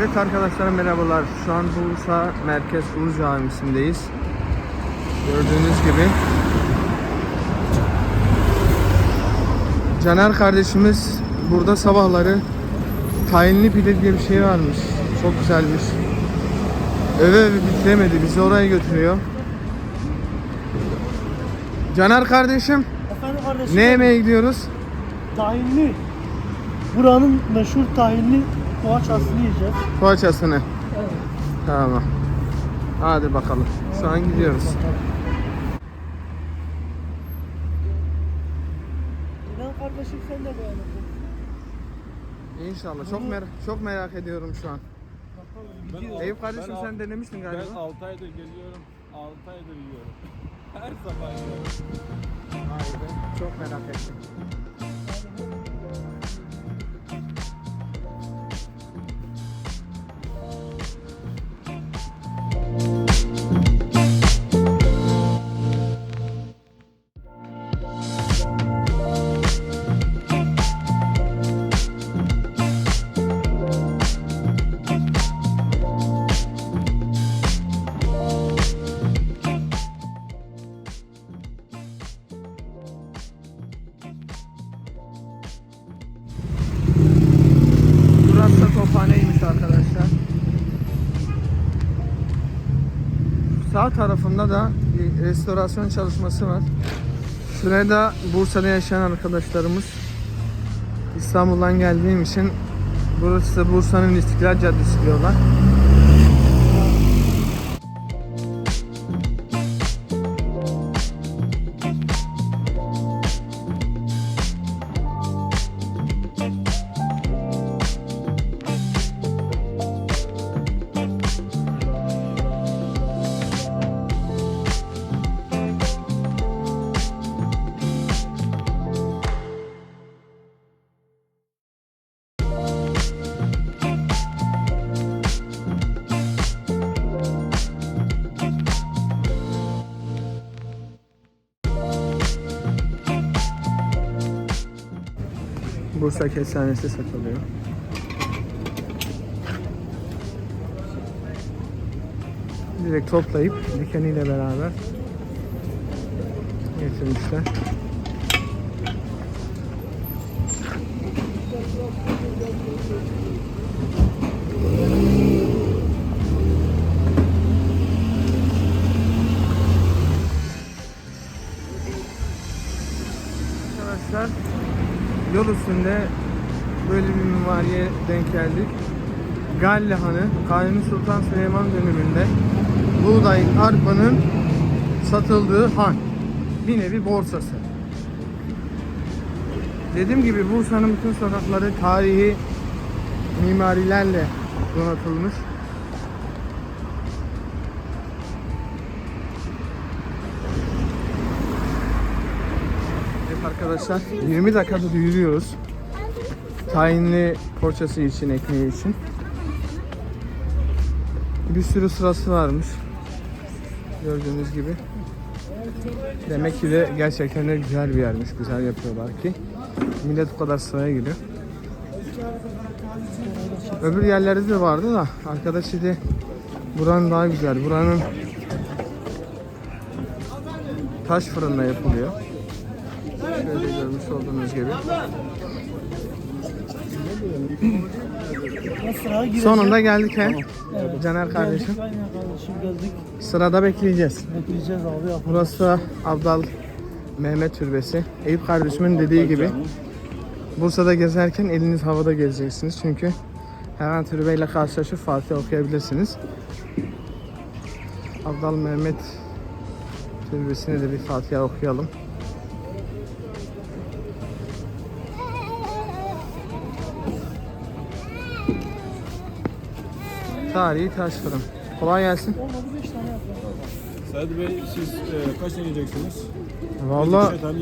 Evet arkadaşlar merhabalar. Şu an Bursa Merkez Ulu Camisi'ndeyiz. Gördüğünüz gibi. Caner kardeşimiz burada sabahları tayinli pide diye bir şey varmış. Çok güzelmiş. Öve öve bitiremedi. Bizi oraya götürüyor. Caner kardeşim Efendim kardeşim. ne yemeğe gidiyoruz? Tahinli. Buranın meşhur tahinli poğaçasını yiyeceğiz. Poğaçasını. Evet. Tamam. Hadi bakalım. Şu an gidiyoruz. İnan kardeşim sen de beğeneceksin. İnşallah. Çok merak çok merak ediyorum şu an. Bakalım. Eyüp kardeşim Ben sen denemiştin Ben galiba. 6 aydır geliyorum, 6 aydır yiyorum. Her sabah yiyorum. Vay be, Çok merak ettim. Tarafında da bir restorasyon çalışması var. Şuraya da Bursa'da yaşayan arkadaşlarımız İstanbul'dan geldiğim için burası Bursa'nın İstiklal Caddesi diyorlar. Bursa kestanesi satılıyor. Direkt toplayıp dikeniyle beraber getirmişler. Üstünde böyle bir mimariye denk geldik. Galle Hanı, Kanuni Sultan Süleyman döneminde buğday, arpanın satıldığı han. Bir nevi borsası. Dediğim gibi Bursa'nın bütün sokakları tarihi mimarilerle donatılmış. Arkadaşlar 20 dakikadır yürüyoruz. Tayinli poğaçası için, ekmeği için. Bir sürü sırası varmış. Gördüğünüz gibi. Demek ki de gerçekten de güzel bir yermiş. Güzel yapıyorlar ki. Millet bu kadar sıraya giriyor. Öbür yerlerde de vardı da arkadaş dedi buranın daha güzel. Buranın taş fırında yapılıyor. Şöyle görmüş olduğunuz gibi. Sonunda geldik he. Evet. Caner kardeşim. Geldik, aynen kardeşim geldik. Sırada bekleyeceğiz. Bekleyeceğiz abi yapalım. Burası da Abdal Mehmet Türbesi. Eyüp kardeşimin dediği gibi Bursa'da gezerken eliniz havada gezeceksiniz. Çünkü her an türbeyle karşılaşıp Fatih okuyabilirsiniz. Abdal Mehmet Türbesi'ne de bir Fatiha okuyalım. Tarihi taş fırın. Kolay gelsin. Olmadı 5 tane yapalım. Sadi Bey siz e, kaç tane yiyeceksiniz?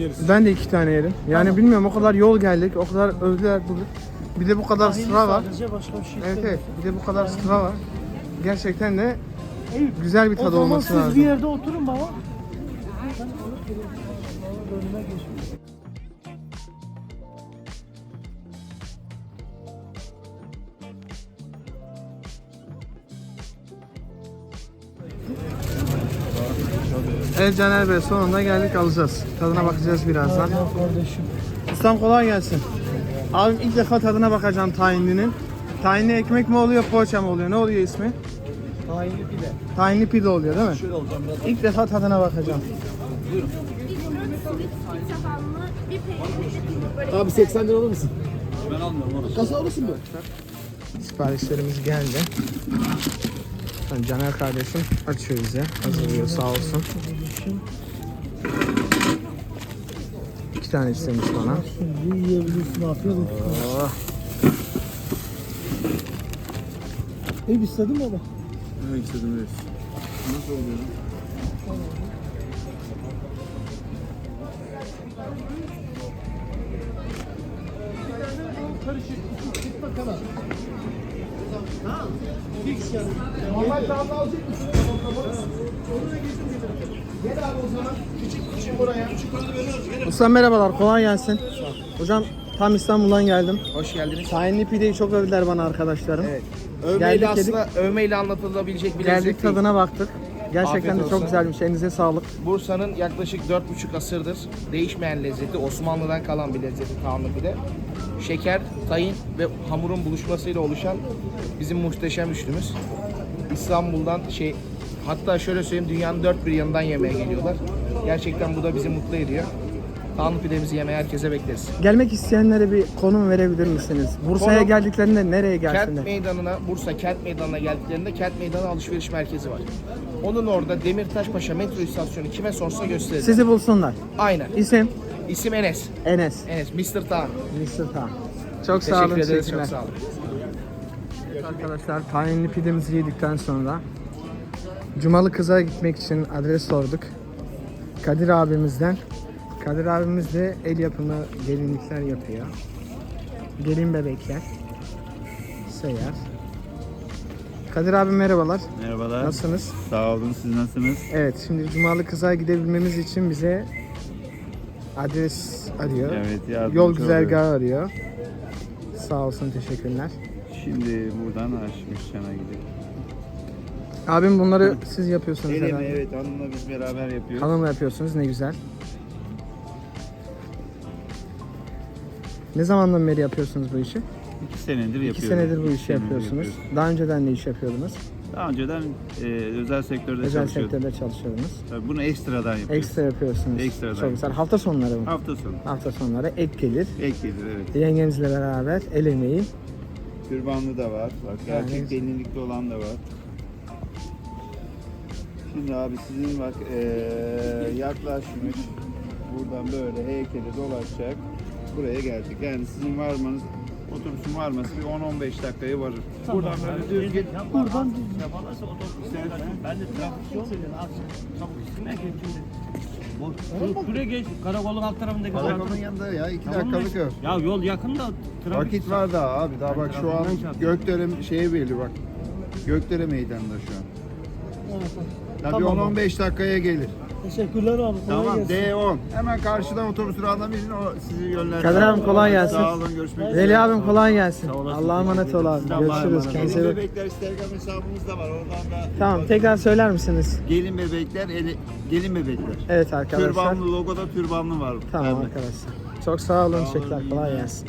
Yeriz. Ben de iki tane yerim. Yani bilmiyorum o kadar yol geldik, o kadar övdüler bugün. Bir de bu kadar Tahinli sıra var. Başka bir şey Evet evet. Bir de bu kadar sıra var. Gerçekten de Eyüp, güzel bir o tadı zaman olması siz lazım. bir yerde oturun baba. Ben alıp geliyorum. Valla önüme geçmiş. Evet Caner Bey sonunda geldik alacağız. Tadına bakacağız birazdan. Kardeşim. Ustam kolay gelsin. Abim ilk defa tadına bakacağım tahinlinin. Tahinli ekmek mi oluyor, poğaça mı oluyor? Ne oluyor ismi? Tahinli pide. Tahinli pide oluyor değil mi? Şöyle olacağım biraz. İlk defa tadına bakacağım. bir peynirli Abi 80 lira alır mısın? Ben almıyorum orası. Kasa alırsın mı? Siparişlerimiz geldi. Şimdi Caner kardeşim açıyor bize. Hazırlıyor sağ olsun. İki tane istemiş bana. Şimdi yiyebilirsin afiyet olsun. Oh. Ev istedin mi baba? Evet istedim evet. Nasıl oluyor? Normal tavla alacak mısın? Gel abi o zaman. Küçük küçük buraya. Küçük onu veriyoruz. Ustam merhabalar kolay gelsin. Hocam tam İstanbul'dan geldim. Hoş geldiniz. Tahinli pideyi çok övdüler bana arkadaşlarım. Evet. Övmeyle Geldik, aslında övmeyle anlatılabilecek bir Geldik lezzet değil. tadına baktık. Gerçekten Afiyet de çok olsun. güzelmiş. Elinize sağlık. Bursa'nın yaklaşık 4,5 asırdır değişmeyen lezzeti, Osmanlı'dan kalan bir lezzeti Kaanlı pide. Şeker, tahin ve hamurun buluşmasıyla oluşan bizim muhteşem üçlümüz. İstanbul'dan şey hatta şöyle söyleyeyim dünyanın dört bir yanından yemeğe geliyorlar. Gerçekten bu da bizi mutlu ediyor. Kaanlı pidemizi yemeye herkese bekleriz. Gelmek isteyenlere bir konum verebilir misiniz? Bursa'ya Konum- geldiklerinde nereye Kent gelsinler? Meydanı'na, Bursa Kent Meydanı'na geldiklerinde Kent Meydanı alışveriş merkezi var. Onun orada Demirtaş Paşa metro istasyonu kime sorsa gösterir. Sizi bulsunlar. Aynen. İsim İsim Enes. Enes. Enes, Mr. Tan. Mr. Tan. Çok sağ Teşekkür olun. ederiz, teşekkürler. çok sağ olun. Evet arkadaşlar tahinli pidemizi yedikten sonra Cumalı kıza gitmek için adres sorduk. Kadir abimizden. Kadir abimiz de el yapımı gelinlikler yapıyor. Gelin bebekler. Seyyar. Kadir abi merhabalar. Merhabalar. Nasılsınız? Sağ olun. Siz nasılsınız? Evet şimdi Cumalı kıza gidebilmemiz için bize adres arıyor. Evet, yardımcı Yol güzergahı arıyor. Sağ olsun teşekkürler. Şimdi buradan Aşmışcan'a gidelim. Abim bunları siz yapıyorsunuz Eleme herhalde. evet hanımla biz beraber yapıyoruz. Hanımla yapıyorsunuz ne güzel. Ne zamandan beri yapıyorsunuz bu işi? İki senedir yapıyoruz. İki senedir bu işi yapıyorsunuz. yapıyoruz. Daha önceden ne iş yapıyordunuz? Daha önceden e, özel sektörde Özel çalışıyordum. sektörde çalışıyordunuz. Tabii bunu ekstradan yapıyoruz. Ekstra yapıyorsunuz. Ekstradan Çok güzel. Hafta sonları mı? Hafta sonu. Hafta sonları ek gelir. Ek gelir evet. Yengemizle beraber el emeği. Türbanlı da var. Bak gerçek gelinlikli olan da var. Şimdi abi sizin bak e, yaklaşmış buradan böyle heykeli dolaşacak. Buraya gelecek. Yani sizin varmanız otobüsün varması bir 10-15 dakikayı varır. Buradan böyle düz git. Buradan Ben de trafik. Az çabuk üstüne geç şimdi. Şuraya geç. Karakolun alt tarafındaki Karakolun yanında ya iki Tamam dakikalık mı? yol. Ya yol yakın da trafik. Vakit var daha abi daha bak şu an. Gökdere şeye belli bak. Gökdere meydanında şu an. Tamam bir 10-15 dakikaya gelir. Teşekkürler abi. kolay Tamam gelsin. D10. Hemen karşıdan otobüs durağından binin o sizi yönlendirir. Kadir abim kolay gelsin. Sağ olun görüşmek üzere. Veli abim kolay gelsin. Sağ olasın, Allah'a emanet ol abi. Sizden var Görüşürüz. Kendinize Gelin bebekler Instagram hesabımız da var. Oradan da Tamam tekrar söyler misiniz? gelin bebekler, eli- gelin bebekler. Evet arkadaşlar. Türbanlı logoda türbanlı var. Tamam Bende. arkadaşlar. Çok sağ olun. Sağ olun, Teşekkürler. iyi Kolay günler. gelsin.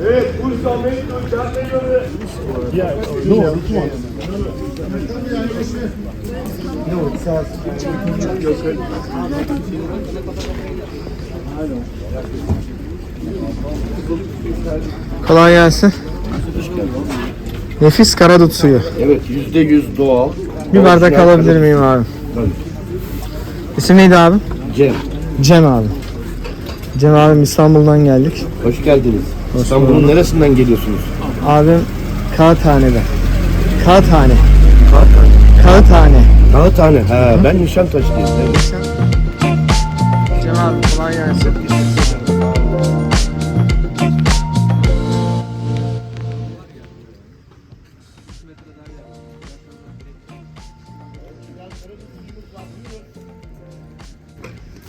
bir sürü Allah razı olsun. Kolay gelsin. Nefis karadut suyu. Evet yüzde yüz doğal. Bir bardak alabilir miyim abi? Tabii. İsim neydi abi? Cem, Cem abi. Cem abim İstanbul'dan geldik. hoş geldiniz. İstanbul'un neresinden geliyorsunuz? Abim Kağıthane'de. Kağıthane. Kağıthane. Kağıthane. Kağıthane. He, ben Nişantaşlıyım. Evet. Cem abi kolay gelsin.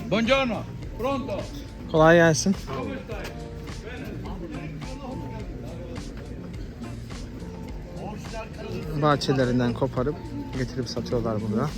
Buongiorno. Pronto. Kolay gelsin. Bahçelerinden koparıp getirip satıyorlar burada.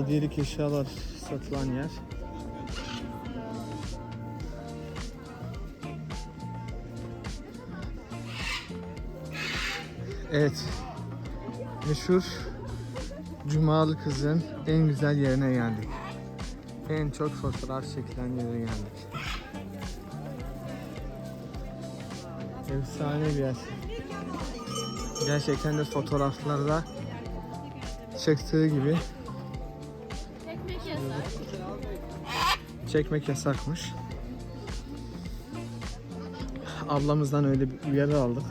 Hediyelik eşyalar satılan yer. Evet. Meşhur Cumalı kızın en güzel yerine geldik. En çok fotoğraf çekilen yere geldik. Efsane bir yer. Gerçekten de fotoğraflarda çıktığı gibi çekmek yasakmış. Ablamızdan öyle bir uyarı aldık.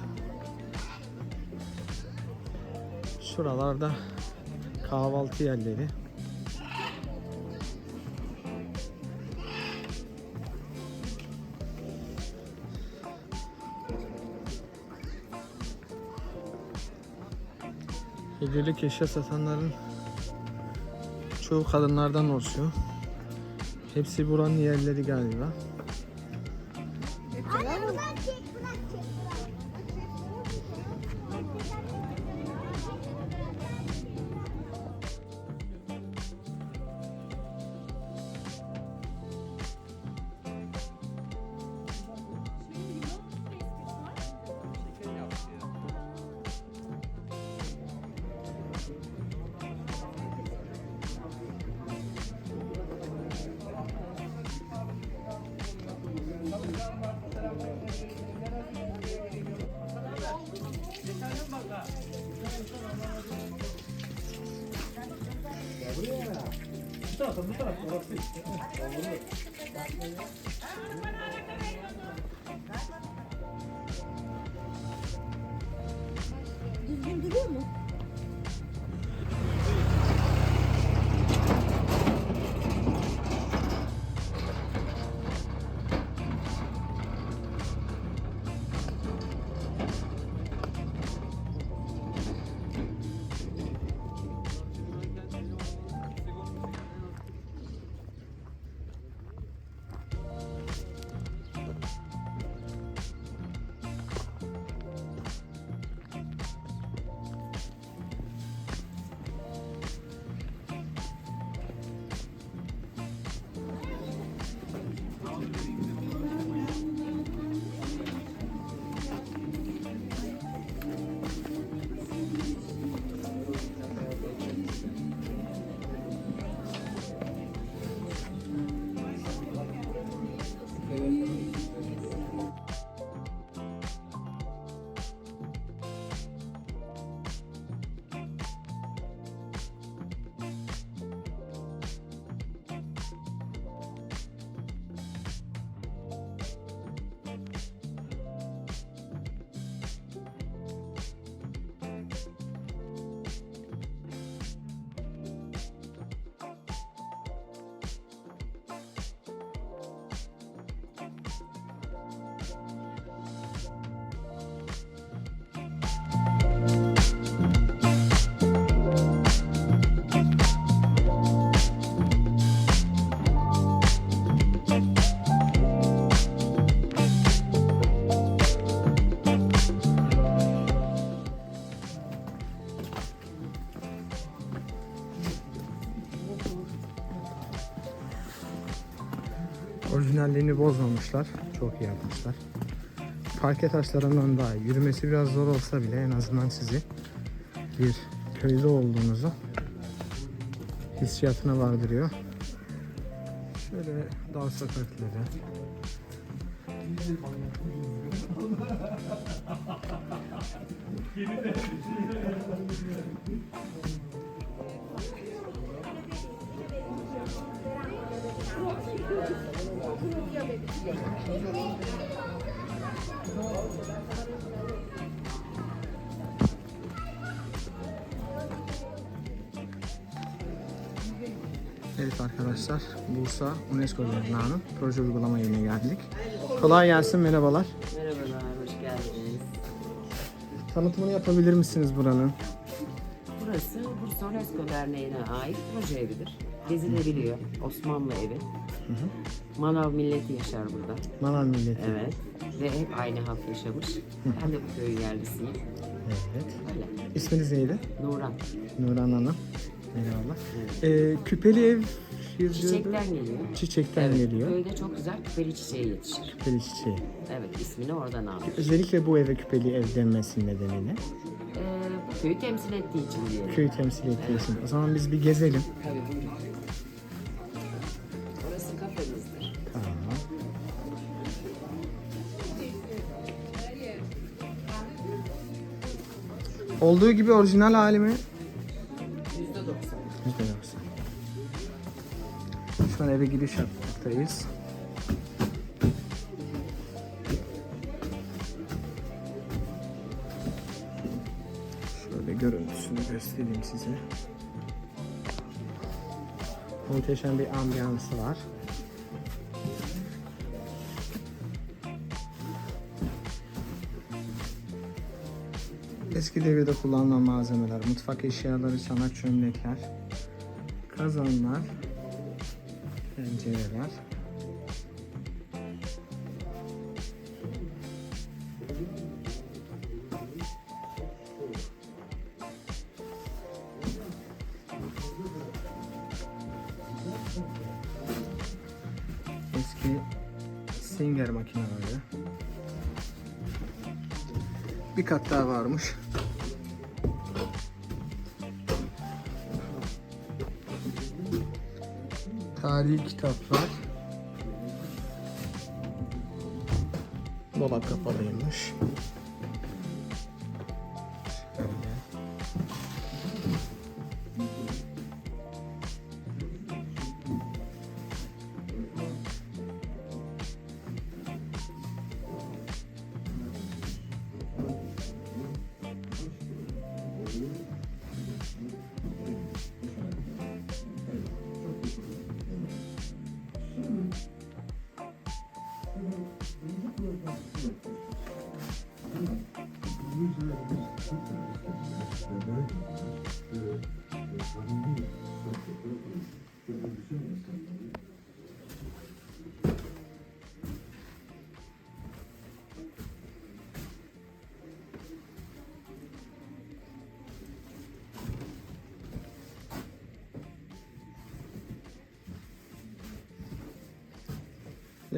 Şuralarda kahvaltı yerleri. Hediyelik eşya satanların çoğu kadınlardan oluşuyor. Hepsi buranın yerleri galiba. bu tarafta bu tarafta. Orası işte. Olur mu? Orijinalliğini bozmamışlar. Çok iyi yapmışlar. Parke taşlarından daha iyi. Yürümesi biraz zor olsa bile en azından sizi bir köyde olduğunuzu hissiyatına vardırıyor. Şöyle dağ sokakları. Evet arkadaşlar, Bursa UNESCO Cennağı'nın proje uygulama yerine geldik. Kolay gelsin, merhabalar. Merhabalar, hoş geldiniz. Tanıtımını yapabilir misiniz buranın? Burası Bursa UNESCO Derneği'ne ait proje evidir. Gezilebiliyor. Osmanlı evi. Manav milleti yaşar burada. Manav milleti. Evet. Ve hep aynı halk yaşamış. Ben de bu köyün yerlisiyim. Evet. Öyle. İsminiz neydi? Nuran. Nurhan Hanım. Merhabalar. Ee, küpeli ev Çiçekten geliyor. Çiçekten Evet, geliyor. Köyde çok güzel küpeli çiçeği yetişir. Küpeli çiçeği. Evet, ismini oradan almış. Özellikle bu eve küpeli ev denmesinin nedeni ne? Ee, köyü temsil ettiği için diyelim. Köyü temsil ettiği için. O zaman biz bir gezelim. Tabii buyurun. Olduğu gibi orijinal hali mi? %90. %90. Şu an eve giriş yapmaktayız. Şöyle görüntüsünü göstereyim size. Muhteşem bir ambiyansı var. Eski devirde kullanılan malzemeler, mutfak eşyaları, çanak çömlekler, kazanlar, tencereler. Eski Singer makineleri. Bir kat daha varmış. Tarihi kitaplar. Dolap kapalıymış.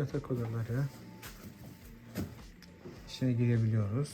Yatak odaları. İçine girebiliyoruz.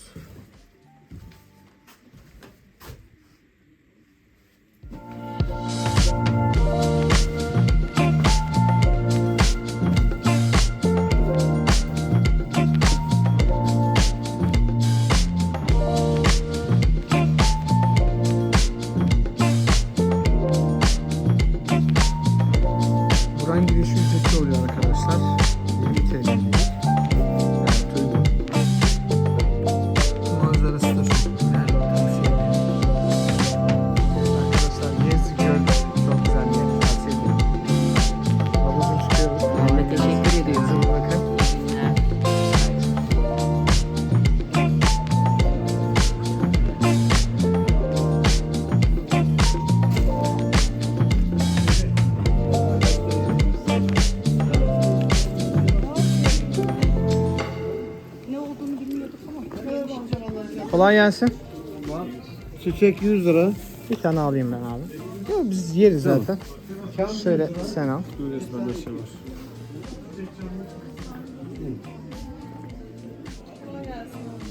Kolay gelsin. Çiçek 100 lira. Bir tane alayım ben abi. Yok biz yeriz zaten. Şöyle sen al.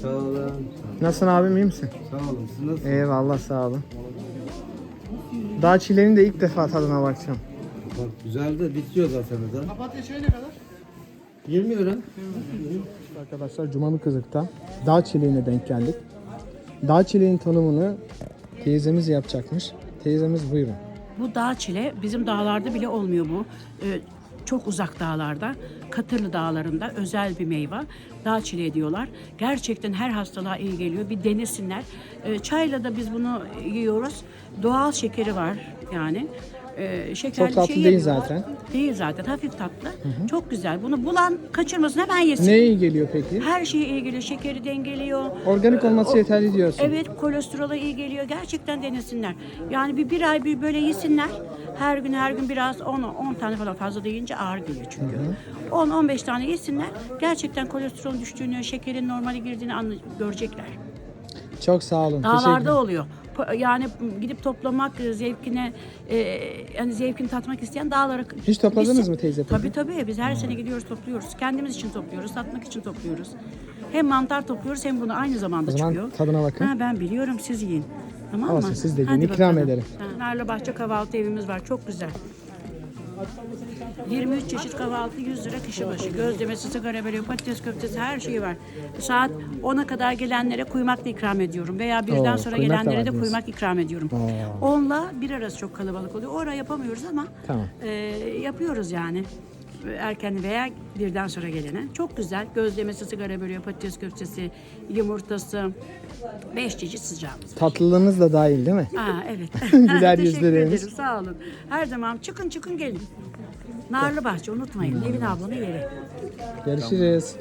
Sağ olun. Nasılsın abim iyi misin? Sağ olun. Siz nasılsınız? Eyvallah sağ olun. Dağ çileğini de ilk defa tadına bakacağım. Bak güzel de bitiyor zaten da. Papatya şey ne kadar? 20 lira. Arkadaşlar Cumalı Kızık'ta dağ çileğine denk geldik. Dağ çileğin tanımını teyzemiz yapacakmış. Teyzemiz buyurun. Bu dağ çile bizim dağlarda bile olmuyor bu. Ee, çok uzak dağlarda, Katırlı dağlarında özel bir meyve. Dağ çileği diyorlar. Gerçekten her hastalığa iyi geliyor. Bir denesinler. Ee, çayla da biz bunu yiyoruz. Doğal şekeri var yani. Ee, şekerli Çok tatlı şey değil yemiyorlar. zaten. Değil zaten. Hafif tatlı. Çok güzel. Bunu bulan kaçırmasın hemen yesin. Ne iyi geliyor peki? Her şeye iyi geliyor. Şekeri dengeliyor. Organik olması yeterli diyorsun. Evet kolesterola iyi geliyor. Gerçekten denesinler. Yani bir, bir ay bir böyle yesinler. Her gün her gün biraz 10 10 tane falan fazla da yiyince ağır geliyor çünkü. 10-15 tane yesinler. Gerçekten kolesterolün düştüğünü, şekerin normale girdiğini anla- görecekler. Çok sağ olun. Teşekkür Dağlarda oluyor. Yani gidip toplamak zevkine, e, yani zevkini tatmak isteyen dağlara... Hiç topladınız Biz- mı teyze? Tabii tabii. Biz her sene gidiyoruz topluyoruz. Kendimiz için topluyoruz, satmak için topluyoruz. Hem mantar topluyoruz hem bunu aynı zamanda O zaman çıkıyor. tadına bakın. Ha, ben biliyorum siz yiyin. Tamam Olsun, mı? siz de yiyin, Hadi ikram bakalım. ederim. Ha, Narlı Bahçe kahvaltı evimiz var. Çok güzel. 23 çeşit kahvaltı 100 lira kişi başı. Gözlemesi, sigara böreği, patates köftesi her şeyi var. Saat 10'a kadar gelenlere kuymak da ikram ediyorum. Veya birden Oo, sonra kuymak da gelenlere de diyorsun. kuymak ikram ediyorum. Oo. 10'la bir arası çok kalabalık oluyor. Orada yapamıyoruz ama Tamam. e, yapıyoruz yani. Erken veya birden sonra gelene. Çok güzel. Gözlemesi, sigara böreği, patates köftesi, yumurtası. Beş çeşit sıcağımız. Tatlılığınız da dahil değil mi? Aa evet. Güler Teşekkür yüzleriniz. ederim. Sağ olun. Her zaman çıkın çıkın gelin. Narlı Bahçe unutmayın. Nevin ablanın yeri. Görüşürüz.